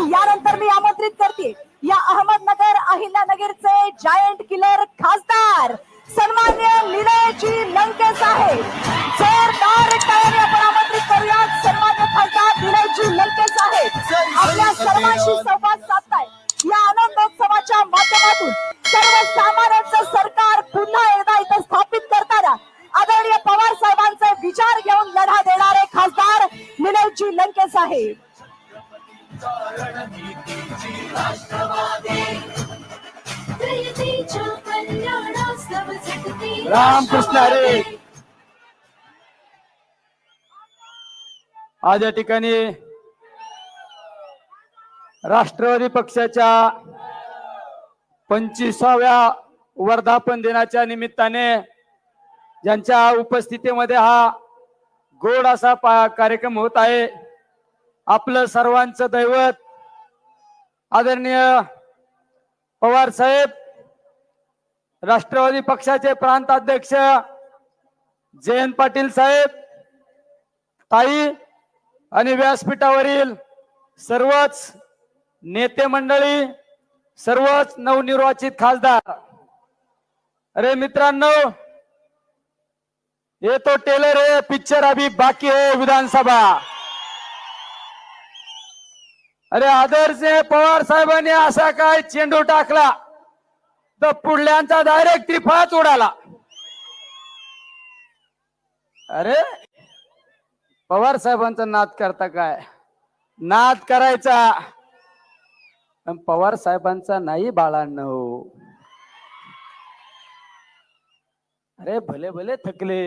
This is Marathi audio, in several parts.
आणि यानंतर मी आमंत्रित करते. या अहमदनगर अहिल्यानगरचे जायंट किलर खासदार सन्मान्य निलयजी लंकेश आहे. जोरदार टाळ्याने आपण आमंत्रित करूया सन्मान्य खासदार निलयजी लंकेश आहे. आपल्या सर्वांशी संवाद साधताय. या आनंदोत्सवाच्या माध्यमातून सर्वसामान्यांचं सरकार पुन्हा एकदा इथं स्थापित करताना आदरणीय पवार साहेबांचे विचार घेऊन लढा देणारे खासदार निलयजी लंकेश आहे. रामकृष्ण हरी. आज या ठिकाणी राष्ट्रवादी पक्षाच्या पंचवीसाव्या वर्धापन दिनाच्या निमित्ताने ज्यांच्या उपस्थितीमध्ये हा गोड असा पा- कार्यक्रम होत आहे आपलं सर्वांचं दैवत. आदरणीय पवार साहेब राष्ट्रवादी पक्षाचे प्रांताध्यक्ष जयंत पाटील साहेब ताई आणि व्यासपीठावरील सर्वच नेते मंडळी सर्वच नवनिर्वाचित खासदार. अरे मित्रांनो ये तो टेलर है पिक्चर अभी बाकी है विधानसभा. अरे आदर्श पवार साहेबांनी असा काय चेंडू टाकला? तर पुढल्यांचा डायरेक्ट त्रिफळाच उडाला. अरे पवार साहेबांचा नाद करता काय? नाद करायचा. पवार साहेबांचा नाही बाळांनो. अरे भले भले थकले.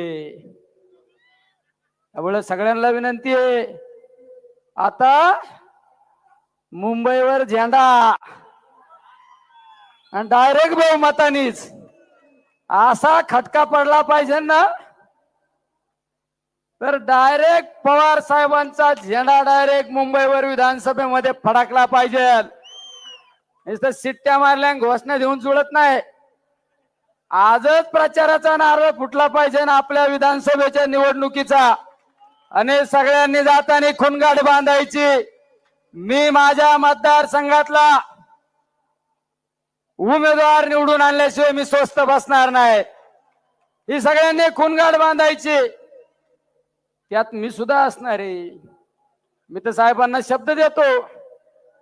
त्यामुळे सगळ्यांना विनंती आहे. आता मुंबईवर झेंडा. आणि डायरेक्ट बहुमतानीच. असा खटका पडला पाहिजे ना. तर डायरेक्ट पवार साहेबांचा झेंडा डायरेक्ट मुंबईवर विधानसभेमध्ये फडकला पाहिजे. नुसतं सिट्ट्या मारल्या घोषणा देऊन जुळत नाही. आजच प्रचाराचा नारळ फुटला पाहिजे ना आपल्या विधानसभेच्या निवडणुकीचा. आणि सगळ्यांनी जाताना खुनगाड बांधायची. मी माझ्या मतदारसंघातला उमेदवार निवडून आणल्याशिवाय मी स्वस्त बसणार नाही. ही सगळ्यांनी खुनगाड बांधायची. त्यात मी सुद्धा असणार आहे. मी तर साहेबांना शब्द देतो.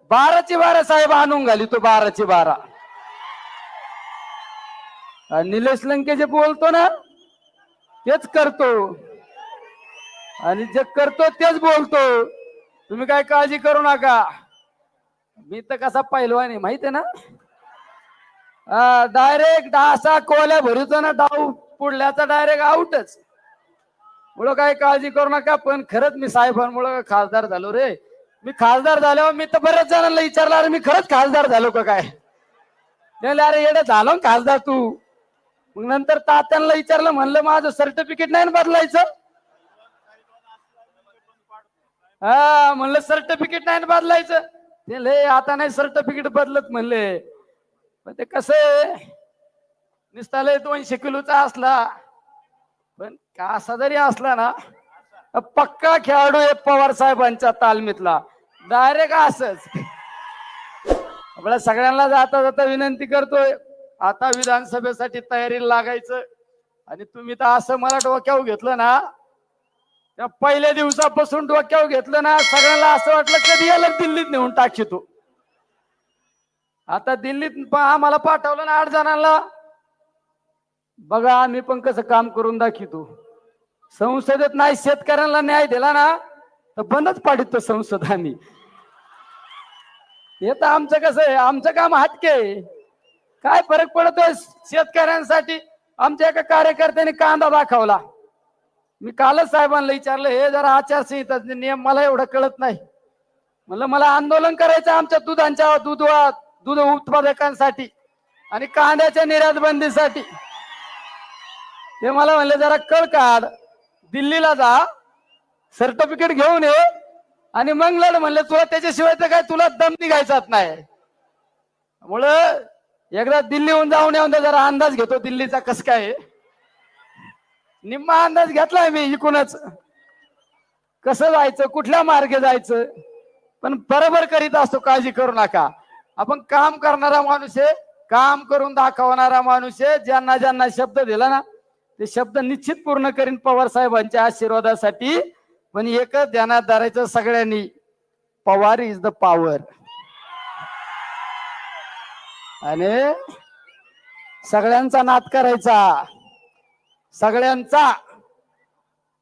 बाराची बारा साहेब आणून घाली तो बाराची बारा. आणि निलेश लंके जे बोलतो ना तेच करतो. आणि जे करतो तेच बोलतो. तुम्ही काय काळजी करू नका. मी तर कसा पैलवान आहे माहीत आहे ना? डायरेक्ट दहा कोल्या भरूचा ना डाव. पुढल्याचा डायरेक्ट आउटच मुळे काय काळजी करू नका पण खरंच मी साहेबांमुळे खासदार झालो रे. मी खासदार झाल्यावर मी तर बऱ्याच जणांना विचारलं अरे मी खरंच खासदार झालो का काय? म्हणले, अरे येडं झालो ना खासदार तू. मग नंतर तात्यांना विचारलं म्हणलं माझं सर्टिफिकेट नाही ना बदलायचं? हा म्हणलं सर्टिफिकेट नाही बदलायचं. ते लय आता नाही सर्टिफिकेट बदलत म्हणले. पण ते कसं निसतालय लय दोनशे किलोचा असला. पण कासा जरी असला ना पक्का खेळाडू आहे पवार साहेबांच्या तालमीतला. डायरेक्ट असच. आपल्या सगळ्यांना जाता जाता विनंती करतोय आता विधानसभेसाठी तयारी लागायचं. आणि तुम्ही तर असं मला डोक्यावर घेतलं ना त्या पहिल्या दिवसापासून डोक्यावर घेतलं ना सगळ्यांना असं वाटलं कधी याला दिल्लीत नेऊन टाकी तू? आता दिल्लीत आम्हाला पाठवलं ना आठ जणांना. बघा आम्ही पण कसं काम करून दाखवतो. संसदेत नाही शेतकऱ्यांना न्याय दिला ना तर बंदच पाडितो संसद आम्ही. हे तर आमचं कसं आहे आमचं काम हटके आहे. काय फरक पडतोय शेतकऱ्यांसाठी? आमच्या एका कार्यकर्त्याने कांदा दाखवला. मी कालच साहेबांना विचारलं हे जरा आचारसंहिता नियम मला एवढं कळत नाही. म्हणलं मला आंदोलन करायचं आमच्या दुधांच्या दूध दूध उत्पादकांसाठी आणि कांद्याच्या निर्यात बंदीसाठी ते मला म्हणले जरा कळ काढ दिल्लीला जा सर्टिफिकेट घेऊन ये आणि मग लढ. म्हणलं तुला त्याच्याशिवाय तर काय तुला दम निघायचाच नाही. त्यामुळं एकदा दिल्लीहून जाऊन येऊन जरा अंदाज घेतो दिल्लीचा कस काय आहे. निम्मा अंदाज घेतलाय मी इकूनच कसं जायचं कुठल्या मार्गे जायचं? पण बरोबर करीत असतो काळजी करू नका. आपण काम करणारा माणूस आहे काम करून दाखवणारा माणूस आहे. ज्यांना ज्यांना शब्द दिला ना ते शब्द निश्चित पूर्ण करीन पवार साहेबांच्या आशीर्वादासाठी. पण एकच ध्यानात धरायचं सगळ्यांनी पवार इज द पॉवर आणि सगळ्यांचा नाद करायचा. सगळ्यांचा.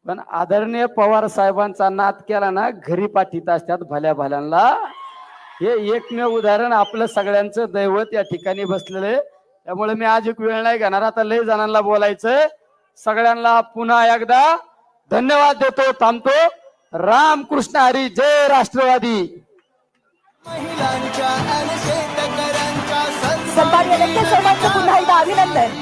पण आदरणीय पवार साहेबांचा नाद केला ना घरी पाठीत असतात भल्या भल्यांना. हे एकमेव उदाहरण आपलं सगळ्यांचं दैवत या ठिकाणी बसलेलं त्यामुळे मी आज एक वेळ नाही घेणार. आता लय जणांना बोलायचंय. सगळ्यांना पुन्हा एकदा धन्यवाद देतो थांबतो. राम कृष्ण हरी जय राष्ट्रवादी. महिलांच्या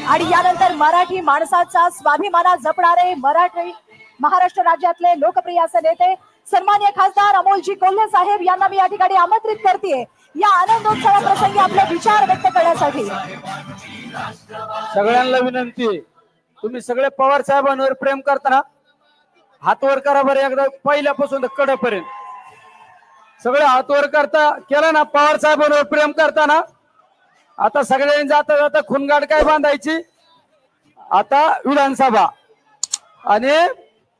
आणि यानंतर मराठी माणसाचा स्वाभिमाना जपणारे मराठी महाराष्ट्र राज्यातले लोकप्रिय असे नेते सन्मान्य खासदार अमोलजी कोल्हे साहेब यांना मी या ठिकाणी आमंत्रित करते या आनंदोत्सवाप्रसंगी आपले विचार व्यक्त करण्यासाठी. सगळ्यांना विनंती तुम्ही सगळे पवार साहेबांवर प्रेम करताना हातवर करा बरं एकदा पहिल्यापासून तर कडेपर्यंत सगळे हातवर करता केलं ना पवार साहेबांवर प्रेम करताना आता सगळ्यांनी जाता जाता खुनगाड काय बांधायची? आता विधानसभा. आणि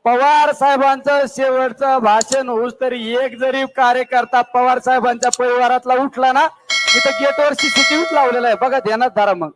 पवार साहेबांचं शेवटचं भाषण होऊस तरी एक जरी कार्यकर्ता पवार साहेबांच्या परिवारातला उठला ना तिथं गेटवर सीसीटीव्ही लावलेला आहे. बघा ध्यानात धारा मग.